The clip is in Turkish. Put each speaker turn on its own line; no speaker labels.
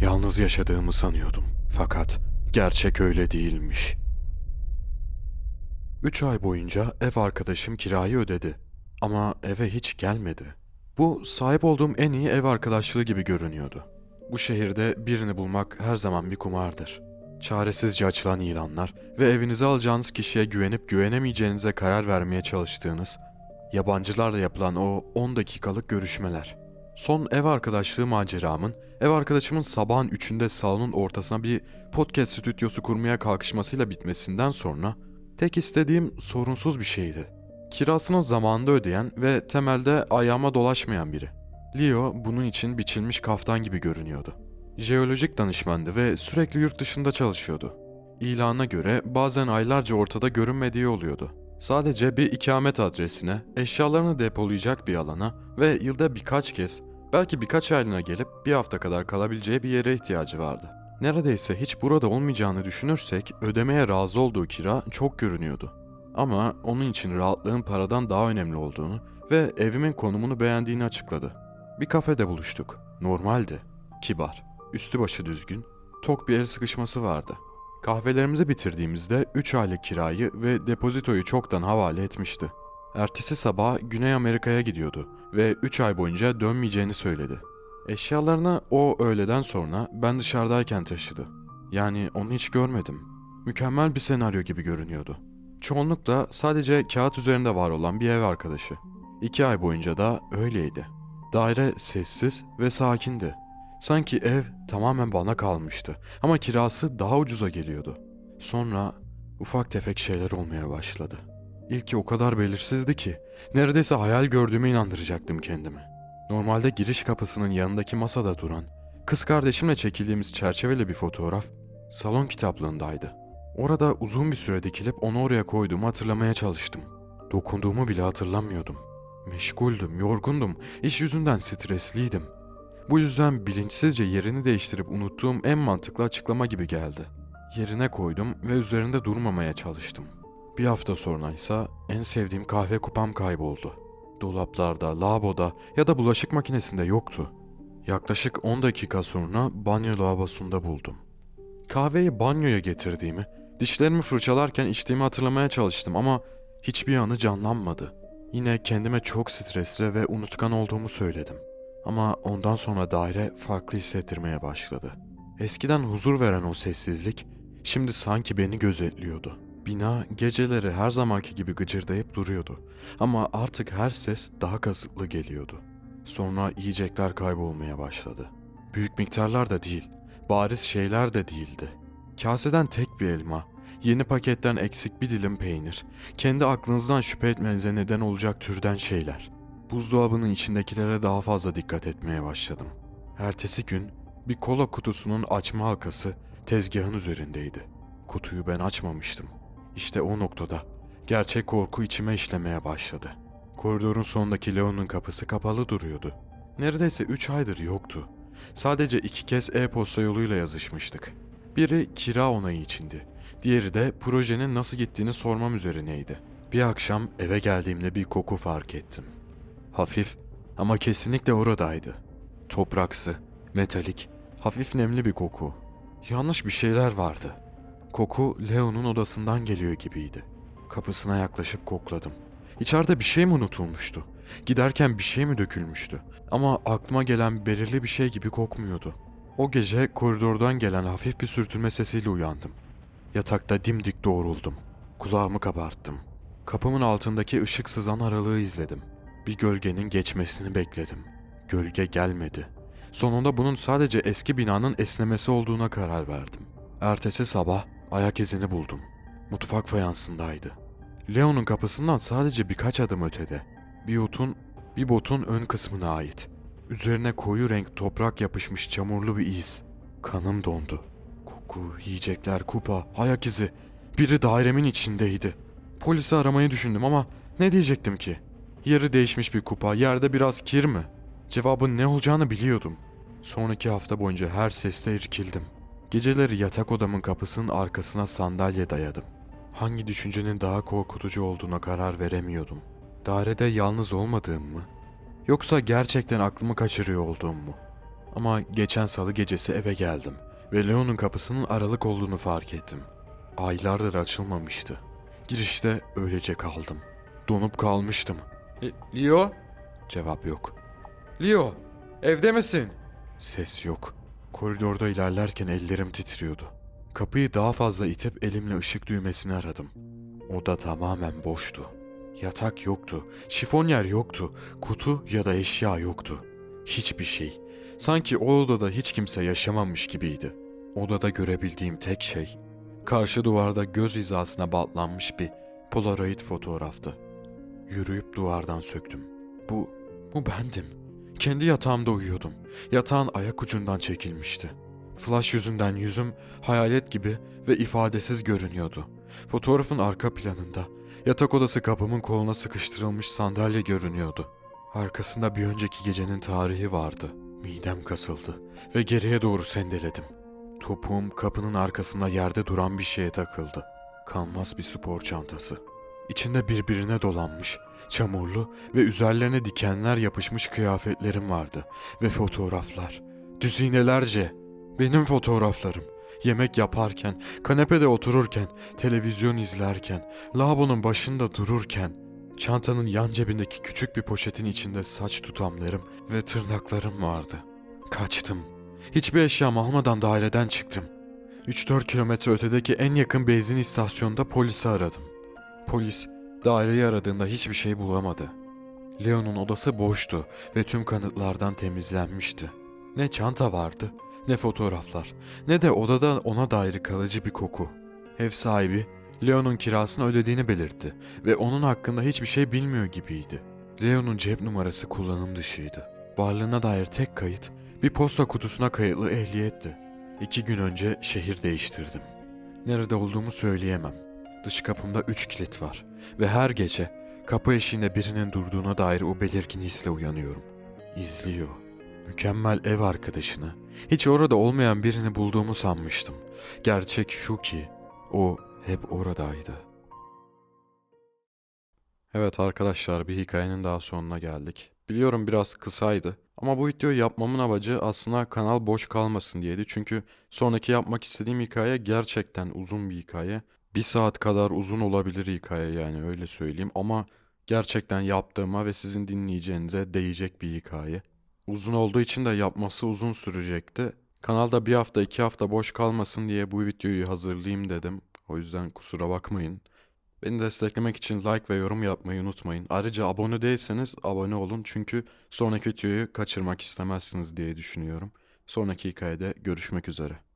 Yalnız yaşadığımı sanıyordum. Fakat gerçek öyle değilmiş. Üç ay boyunca ev arkadaşım kirayı ödedi. Ama eve hiç gelmedi. Bu sahip olduğum en iyi ev arkadaşlığı gibi görünüyordu. Bu şehirde birini bulmak her zaman bir kumardır. Çaresizce açılan ilanlar ve evinize alacağınız kişiye güvenip güvenemeyeceğinize karar vermeye çalıştığınız, yabancılarla yapılan o 10 dakikalık görüşmeler. Son ev arkadaşlığı maceramın, ev arkadaşımın sabahın üçünde salonun ortasına bir podcast stüdyosu kurmaya kalkışmasıyla bitmesinden sonra tek istediğim sorunsuz bir şeydi. Kirasını zamanında ödeyen ve temelde ayağıma dolaşmayan biri. Leo bunun için biçilmiş kaftan gibi görünüyordu. Jeolojik danışmandı ve sürekli yurt dışında çalışıyordu. İlana göre bazen aylarca ortada görünmediği oluyordu. Sadece bir ikamet adresine, eşyalarını depolayacak bir alana ve yılda birkaç kez, belki birkaç aylığına gelip bir hafta kadar kalabileceği bir yere ihtiyacı vardı. Neredeyse hiç burada olmayacağını düşünürsek ödemeye razı olduğu kira çok görünüyordu. Ama onun için rahatlığın paradan daha önemli olduğunu ve evimin konumunu beğendiğini açıkladı. Bir kafede buluştuk. Normaldi. Kibar. Üstü başı düzgün. Tok bir el sıkışması vardı. Kahvelerimizi bitirdiğimizde 3 aylık kirayı ve depozitoyu çoktan havale etmişti. Ertesi sabah Güney Amerika'ya gidiyordu ve 3 ay boyunca dönmeyeceğini söyledi. Eşyalarını o öğleden sonra ben dışarıdayken taşıdı. Yani onu hiç görmedim. Mükemmel bir senaryo gibi görünüyordu. Çoğunlukla sadece kağıt üzerinde var olan bir ev arkadaşı. İki ay boyunca da öyleydi. Daire sessiz ve sakindi. Sanki ev tamamen bana kalmıştı ama kirası daha ucuza geliyordu. Sonra ufak tefek şeyler olmaya başladı. İlki o kadar belirsizdi ki neredeyse hayal gördüğüme inandıracaktım kendimi. Normalde giriş kapısının yanındaki masada duran, kız kardeşimle çekildiğimiz çerçeveli bir fotoğraf salon kitaplığındaydı. Orada uzun bir süre dikilip onu oraya koyduğumu hatırlamaya çalıştım. Dokunduğumu bile hatırlamıyordum. Meşguldüm, yorgundum, iş yüzünden stresliydim. Bu yüzden bilinçsizce yerini değiştirip unuttuğum en mantıklı açıklama gibi geldi. Yerine koydum ve üzerinde durmamaya çalıştım. Bir hafta sonra ise en sevdiğim kahve kupam kayboldu. Dolaplarda, lavaboda ya da bulaşık makinesinde yoktu. Yaklaşık 10 dakika sonra banyo lavabosunda buldum. Kahveyi banyoya getirdiğimi, dişlerimi fırçalarken içtiğimi hatırlamaya çalıştım ama hiçbir anı canlanmadı. Yine kendime çok stresli ve unutkan olduğumu söyledim. Ama ondan sonra daire farklı hissettirmeye başladı. Eskiden huzur veren o sessizlik şimdi sanki beni gözetliyordu. Bina geceleri her zamanki gibi gıcırdayıp duruyordu. Ama artık her ses daha kasıtlı geliyordu. Sonra yiyecekler kaybolmaya başladı. Büyük miktarlar da değil, bariz şeyler de değildi. Kaseden tek bir elma, yeni paketten eksik bir dilim peynir, kendi aklınızdan şüphe etmenize neden olacak türden şeyler. Buzdolabının içindekilere daha fazla dikkat etmeye başladım. Ertesi gün bir kola kutusunun açma halkası tezgahın üzerindeydi. Kutuyu ben açmamıştım. İşte o noktada gerçek korku içime işlemeye başladı. Koridorun sonundaki Leon'un kapısı kapalı duruyordu. Neredeyse 3 aydır yoktu. Sadece iki kez e-posta yoluyla yazışmıştık. Biri kira onayı içindi. Diğeri de projenin nasıl gittiğini sormam üzerineydi. Bir akşam eve geldiğimde bir koku fark ettim. Hafif ama kesinlikle oradaydı. Topraksı, metalik, hafif nemli bir koku. Yanlış bir şeyler vardı. Koku Leo'nun odasından geliyor gibiydi. Kapısına yaklaşıp kokladım. İçeride bir şey mi unutulmuştu? Giderken bir şey mi dökülmüştü? Ama aklıma gelen belirli bir şey gibi kokmuyordu. O gece koridordan gelen hafif bir sürtünme sesiyle uyandım. Yatakta dimdik doğruldum. Kulağımı kabarttım. Kapımın altındaki ışık sızan aralığı izledim. Bir gölgenin geçmesini bekledim. Gölge gelmedi. Sonunda bunun sadece eski binanın esnemesi olduğuna karar verdim. Ertesi sabah ayak izini buldum. Mutfak fayansındaydı. Leon'un kapısından sadece birkaç adım ötede. Bir otun, bir botun ön kısmına ait. Üzerine koyu renk toprak yapışmış çamurlu bir iz. Kanım dondu. Koku, yiyecekler, kupa, ayak izi. Biri dairemin içindeydi. Polisi aramayı düşündüm ama ne diyecektim ki? Yeri değişmiş bir kupa, yerde biraz kir mi? Cevabın ne olacağını biliyordum. Sonraki hafta boyunca her sesle irkildim. Geceleri yatak odamın kapısının arkasına sandalye dayadım. Hangi düşüncenin daha korkutucu olduğuna karar veremiyordum. Dairede yalnız olmadığım mı? Yoksa gerçekten aklımı kaçırıyor olduğum mu? Ama geçen salı gecesi eve geldim ve Leon'un kapısının aralık olduğunu fark ettim. Aylardır açılmamıştı. Girişte öylece kaldım. Donup kalmıştım. Leo? Cevap yok. Leo, evde misin? Ses yok. Koridorda ilerlerken ellerim titriyordu. Kapıyı daha fazla itip elimle ışık düğmesini aradım. Oda tamamen boştu. Yatak yoktu, şifonyer yoktu, kutu ya da eşya yoktu. Hiçbir şey. Sanki o odada hiç kimse yaşamamış gibiydi. Odada görebildiğim tek şey, karşı duvarda göz hizasına batlanmış bir polaroid fotoğraftı. Yürüyüp duvardan söktüm. Bu, bu bendim. Kendi yatağımda uyuyordum. Yatağın ayak ucundan çekilmişti. Flash yüzünden yüzüm hayalet gibi ve ifadesiz görünüyordu. Fotoğrafın arka planında yatak odası kapımın koluna sıkıştırılmış sandalye görünüyordu. Arkasında bir önceki gecenin tarihi vardı. Midem kasıldı ve geriye doğru sendeledim. Topuğum kapının arkasında yerde duran bir şeye takıldı. Kanvas bir spor çantası. İçinde birbirine dolanmış, çamurlu ve üzerlerine dikenler yapışmış kıyafetlerim vardı ve fotoğraflar. Düzinelerce. Benim fotoğraflarım. Yemek yaparken, kanepede otururken, televizyon izlerken, lavabonun başında dururken, çantanın yan cebindeki küçük bir poşetin içinde saç tutamlarım ve tırnaklarım vardı. Kaçtım. Hiçbir eşyam almadan daireden çıktım. 3-4 kilometre ötedeki en yakın benzin istasyonunda polisi aradım. Polis daireyi aradığında hiçbir şey bulamadı. Leon'un odası boştu ve tüm kanıtlardan temizlenmişti. Ne çanta vardı, ne fotoğraflar, ne de odada ona dair kalıcı bir koku. Ev sahibi Leon'un kirasını ödediğini belirtti ve onun hakkında hiçbir şey bilmiyor gibiydi. Leon'un cep numarası kullanım dışıydı. Varlığına dair tek kayıt bir posta kutusuna kayıtlı ehliyetti. İki gün önce şehir değiştirdim. Nerede olduğumu söyleyemem. Dış kapımda üç kilit var ve her gece kapı eşiğinde birinin durduğuna dair o belirgin hisle uyanıyorum. İzliyor. Mükemmel ev arkadaşını, hiç orada olmayan birini bulduğumu sanmıştım. Gerçek şu ki o hep oradaydı. Evet arkadaşlar bir hikayenin daha sonuna geldik. Biliyorum biraz kısaydı ama bu videoyu yapmamın amacı aslında kanal boş kalmasın diyeydi. Çünkü sonraki yapmak istediğim hikaye gerçekten uzun bir hikaye. Bir saat kadar uzun olabilir hikaye yani öyle söyleyeyim ama gerçekten yaptığıma ve sizin dinleyeceğinize değecek bir hikaye. Uzun olduğu için de yapması uzun sürecekti. Kanalda bir hafta iki hafta boş kalmasın diye bu videoyu hazırlayayım dedim. O yüzden kusura bakmayın. Beni desteklemek için like ve yorum yapmayı unutmayın. Ayrıca abone değilseniz abone olun çünkü sonraki videoyu kaçırmak istemezsiniz diye düşünüyorum. Sonraki hikayede görüşmek üzere.